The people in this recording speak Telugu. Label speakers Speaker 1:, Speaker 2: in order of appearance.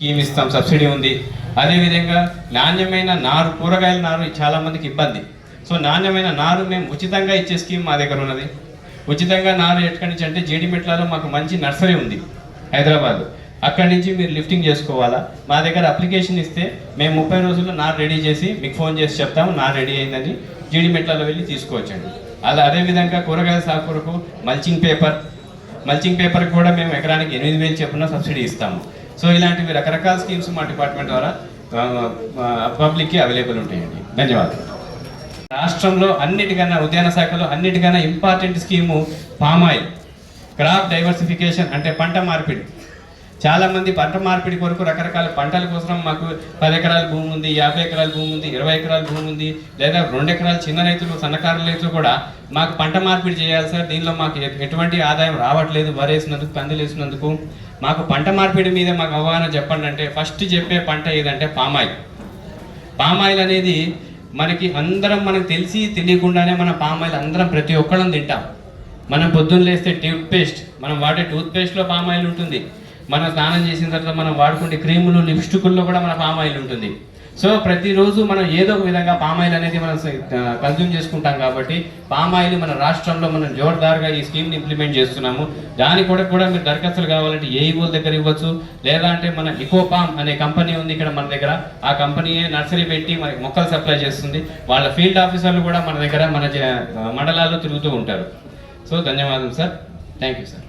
Speaker 1: స్కీమ్ ఇస్తాం సబ్సిడీ ఉంది. అదేవిధంగా నాణ్యమైన నారు కూరగాయల నారు చాలామందికి ఇబ్బంది. సో నాణ్యమైన నారు మేము ఉచితంగా ఇచ్చే స్కీమ్ మా దగ్గర ఉన్నది. ఉచితంగా నారు ఎక్కడి నుంచి అంటే జీడిమెట్లలో మాకు మంచి నర్సరీ ఉంది హైదరాబాద్. అక్కడి నుంచి మీరు లిఫ్టింగ్ చేసుకోవాలా? మా దగ్గర అప్లికేషన్ ఇస్తే మేము ముప్పై రోజుల్లో నారు రెడీ చేసి మీకు ఫోన్ చేసి చెప్తాము నారు రెడీ అయిందని జీడిమెట్లలో వెళ్ళి తీసుకోవచ్చండి. అలా అదేవిధంగా కూరగాయల సాగుకు మల్చింగ్ పేపర్ మల్చింగ్ పేపర్ కూడా మేము ఎకరానికి ఎనిమిది వేలు చెప్పున సబ్సిడీ ఇస్తాము. సో ఇలాంటివి రకరకాల స్కీమ్స్ మా డిపార్ట్మెంట్ ద్వారా పబ్లిక్కి అవైలబుల్ ఉంటాయండి. ధన్యవాదాలు. రాష్ట్రంలో అన్నిటికన్నా ఉద్యాన శాఖలో అన్నిటికన్నా important scheme palm oil. Crop diversification అంటే పంట మార్పిడి. చాలామంది పంట మార్పిడి కొరకు రకరకాల పంటల కోసం మాకు పది ఎకరాల భూమి ఉంది యాభై ఎకరాల భూమి ఉంది ఇరవై ఎకరాల భూమి ఉంది లేదా రెండు ఎకరాల చిన్న రైతులు సన్నకారు రైతులు కూడా మాకు పంట మార్పిడి చేయాలి సార్. దీనిలో మాకు ఎటువంటి ఆదాయం రావట్లేదు. వరేసినందుకు కందులు వేసినందుకు. మాకు పంట మార్పిడి మీద మాకు అవగాహన చెప్పండి అంటే ఫస్ట్ చెప్పే పంట ఏదంటే పామాయిల్. పామాయిల్ అనేది మనకి అందరం మనకు తెలిసి తెలియకుండానే మన పామాయిల్ అందరం ప్రతి ఒక్కళ్ళం తింటాం. మనం పొద్దున్న లేస్తే టూత్ పేస్ట్ మనం వాడే టూత్ పేస్ట్లో పామాయిల్ ఉంటుంది. మనం స్నానం చేసిన తర్వాత మనం వాడుకునే క్రీములు లిప్స్టిక్ల్లో కూడా మన పామాయిల్ ఉంటుంది. సో ప్రతిరోజు మనం ఏదో ఒక విధంగా పామాయిల్ అనేది మనం కన్జ్యూమ్ చేసుకుంటాం కాబట్టి పామాయిల్ మన రాష్ట్రంలో మనం జోర్దార్గా ఈ స్కీమ్ని ఇంప్లిమెంట్ చేస్తున్నాము. దాని కూడా కూడా మీరు దరఖాస్తులు కావాలంటే ఏఈఓల దగ్గర ఇవ్వచ్చు. లేదా అంటే మన ఇకోపామ్ అనే కంపెనీ ఉంది ఇక్కడ మన దగ్గర. ఆ కంపెనీయే నర్సరీ పెట్టి మనకి మొక్కలు సప్లై చేస్తుంది. వాళ్ళ ఫీల్డ్ ఆఫీసర్లు కూడా మన దగ్గర మన మండలాల్లో తిరుగుతూ ఉంటారు. సో ధన్యవాదం సార్. Thank you sir.